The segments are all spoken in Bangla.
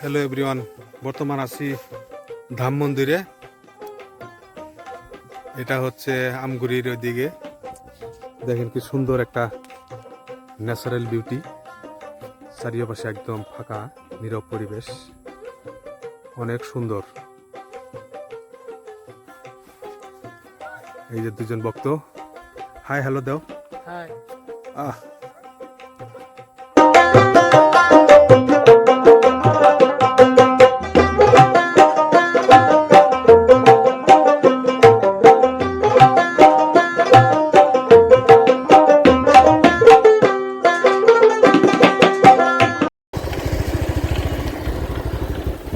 হ্যালো এভরিওয়ান বর্তমান আছি ধাম মন্দিরে। এটা হচ্ছে আমগুড়ির ওইদিকে। দেখেন কি সুন্দর একটা ন্যাচারাল বিউটি চারিপাশে একদম ফাঁকা নীরব পরিবেশ। অনেক সুন্দর। এই যে দুজন ভক্ত। হাই হ্যালো দাও। হাই আহ।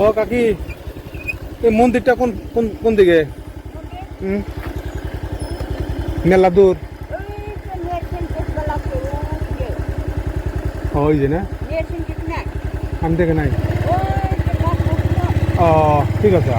ও কাকি, এই মন্দিরটা কোন কোন কোন দিকে? মেলা দূর। ওই যে না? আমি দেখে নাই। ও, ঠিক আছে।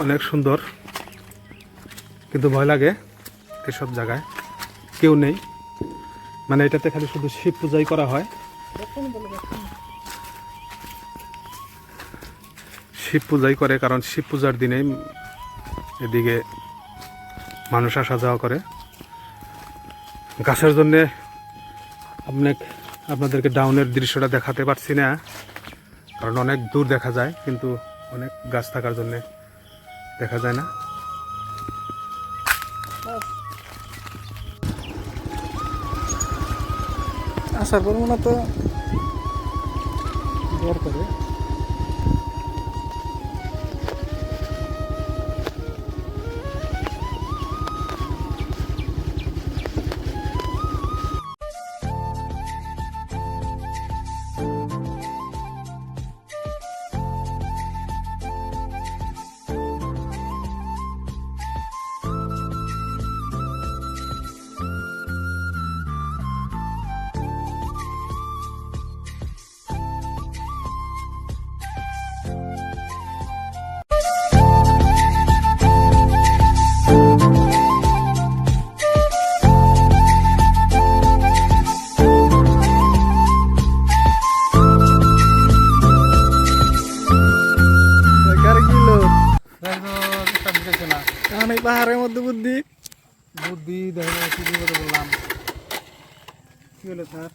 অনেক সুন্দর। কিন্তু ভয় লাগে এসব জায়গায়। কেউ নেই। মানে এটাতে খালি শুধু শিব পূজাই করা হয়। শিব পূজাই করে কারণ শিব পূজার দিনেই এদিকে মানুষ আসা যাওয়া করে। গাছের জন্যে আপনাকে, আপনাদেরকে ডাউনের দৃশ্যটা দেখাতে পারছি না। কারণ অনেক দূর দেখা যায়, কিন্তু অনেক গাছ থাকার জন্যে। দেখা যায় না। আশা করব না তো। জোর পাহাড়ের মধ্যে বুদ্ধি? বুদ্ধি বললাম। কি হলো স্যার।